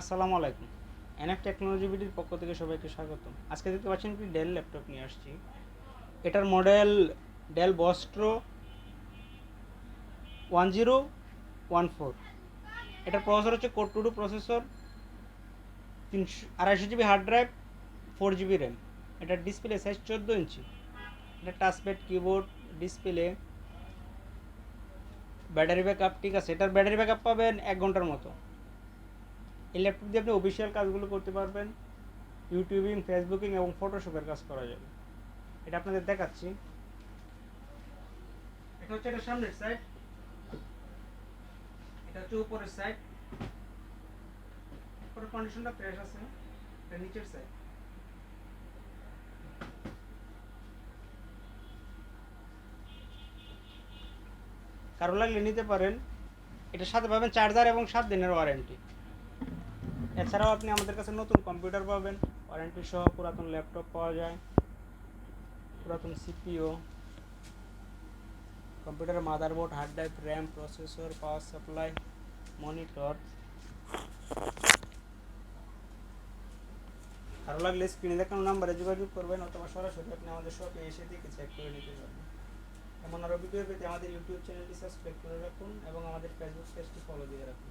আসসালামু আলাইকুম। NF technology বিডির পক্ষ থেকে সবাইকে স্বাগতম। আজকে দেখতে পাচ্ছেন একটি ডেল ল্যাপটপ নিয়ে আসছি। এটার model Dell Vostro one zero one four এটার প্রসেসর হচ্ছে কোর টু টু প্রসেসর তিনশো, আড়াইশো GB hard drive four GB RAM এটার ডিসপ্লে সাইজ চোদ্দ ইঞ্চি। এটা touchpad keyboard display battery backup ঠিক আছে। এটার ব্যাটারি ব্যাকআপ পাবেন এক ঘণ্টার মতো। এই ল্যাপটপ দিয়ে আপনি অফিসিয়াল কাজগুলো করতে পারবেন ইউটিউবিং ফেসবুকিং এবং ফটোশপের কাজ করা যাবে। এটা আপনাদের দেখাচ্ছি। এটা হচ্ছে এটা সামনের সাইড এটা হচ্ছে উপরের সাইড উপরের কন্ডিশনটা ফ্রেশ আছে এটা নিচের সাইড কারও লাগলে নিতে পারেন। এটার সাথে পাবেন চার্জার এবং সাত দিনের ওয়ারেন্টি এছাড়াও আপনি আমাদের কাছে নতুন কম্পিউটার পাবেন। ওয়ারেন্টি সহ পুরাতন ল্যাপটপ পাওয়া যায়। পুরাতন সিপিও কম্পিউটারের motherboard, hard drive RAM processor, power supply, monitor. ভালো লাগলে স্ক্রিনে দেখানো নাম্বারে যোগাযোগ করবেন অথবা সরাসরি আপনি আমাদের শপে এসে দেখে চেক করে নিতে পারবেন। এমন আরও ভিডিও পেতে আমাদের ইউটিউব চ্যানেলটি সাবস্ক্রাইব করে রাখুন এবং আমাদের ফেসবুক পেজটি ফলো দিয়ে রাখুন।